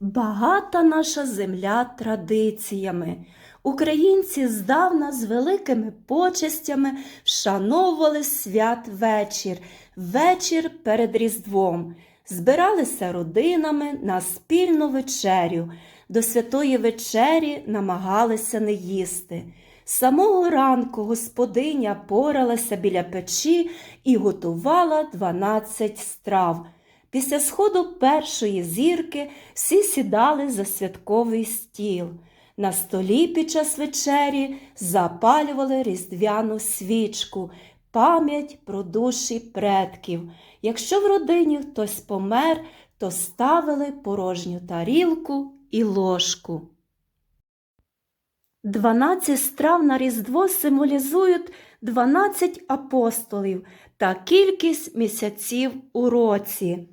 Багата наша земля традиціями. Українці здавна з великими почестями вшановували святвечір, вечір вечір перед Різдвом. Збиралися родинами на спільну вечерю. До святої вечері намагалися не їсти. Самого ранку господиня поралася біля печі і готувала 12 страв. Після сходу першої зірки всі сідали за святковий стіл. На столі під час вечері запалювали різдвяну свічку, пам'ять про душі предків. Якщо в родині хтось помер, то ставили порожню тарілку і ложку. Дванадцять страв на Різдво символізують 12 апостолів та кількість місяців у році.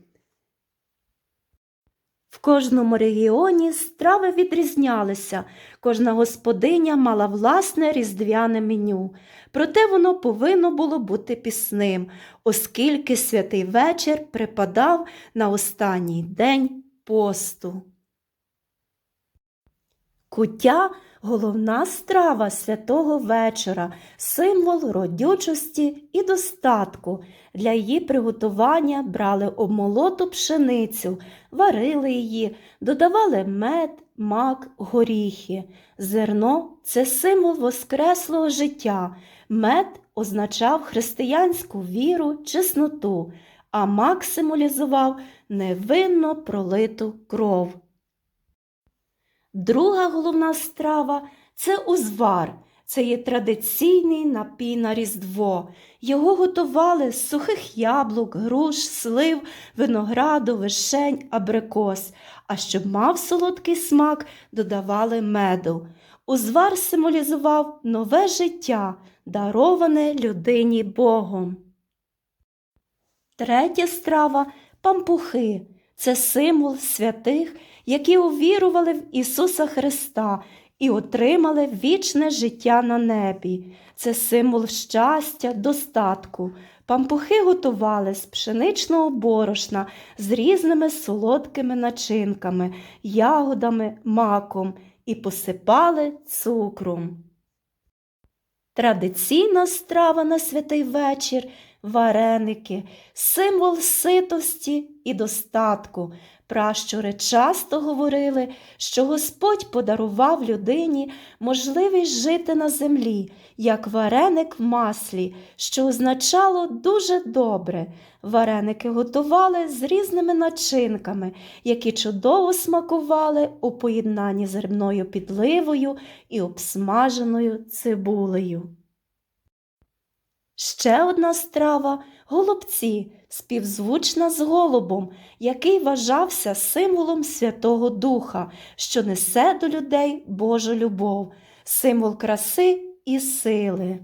Кожному регіоні страви відрізнялися, кожна господиня мала власне різдвяне меню, проте воно повинно було бути пісним, оскільки святий вечір припадав на останній день посту. Куття головна страва святого вечора, символ родючості і достатку. Для її приготування брали обмолоту пшеницю, варили її, додавали мед, мак, горіхи. Зерно це символ воскреслого життя. Мед означав християнську віру, чесноту, а мак символізував невинно пролиту кров. Друга головна страва це узвар. Це є традиційний напій на Різдво. Його готували з сухих яблук, груш, слив, винограду, вишень, абрикос, а щоб мав солодкий смак, додавали меду. Узвар символізував нове життя, дароване людині Богом. Третя страва пампухи. Це символ святих, які увірували в Ісуса Христа і отримали вічне життя на небі. Це символ щастя, достатку. Пампухи готували з пшеничного борошна з різними солодкими начинками, ягодами, маком і посипали цукром. Традиційна страва на святий вечір вареники, символ ситості і достатку. Пращури часто говорили, що Господь подарував людині можливість жити на землі, як вареник в маслі, що означало дуже добре. Вареники готували з різними начинками, які чудово смакували у поєднанні з грибною підливою і обсмаженою цибулею. Ще одна страва голубці, співзвучна з голубом, який вважався символом Святого Духа, що несе до людей Божу любов, символ краси і сили.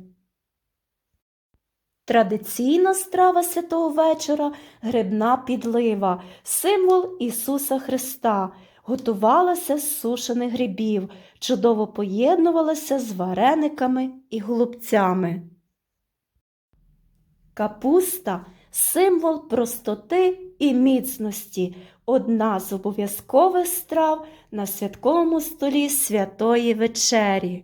Традиційна страва святого вечора грибна підлива, символ Ісуса Христа, готувалася з сушених грибів, чудово поєднувалася з варениками і голубцями. Капуста символ простоти і міцності, одна з обов'язкових страв на святковому столі святої вечері.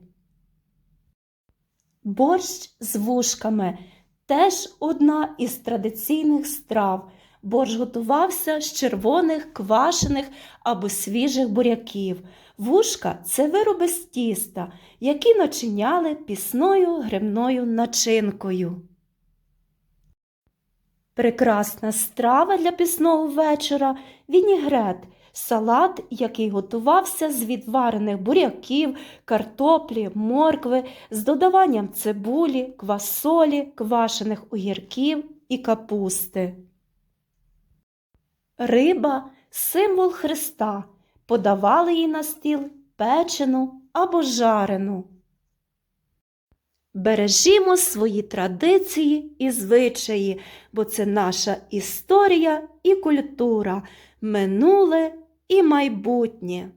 Борщ з вушками теж одна із традиційних страв. Борщ готувався з червоних, квашених або свіжих буряків. Вушка це вироби з тіста, які начиняли пісною грибною начинкою. Прекрасна страва для пісного вечора вінігрет, салат, який готувався з відварених буряків, картоплі, моркви, з додаванням цибулі, квасолі, квашених огірків і капусти. Риба символ Христа. Подавали її на стіл печену або жарену. Бережімо свої традиції і звичаї, бо це наша історія і культура, минуле і майбутнє.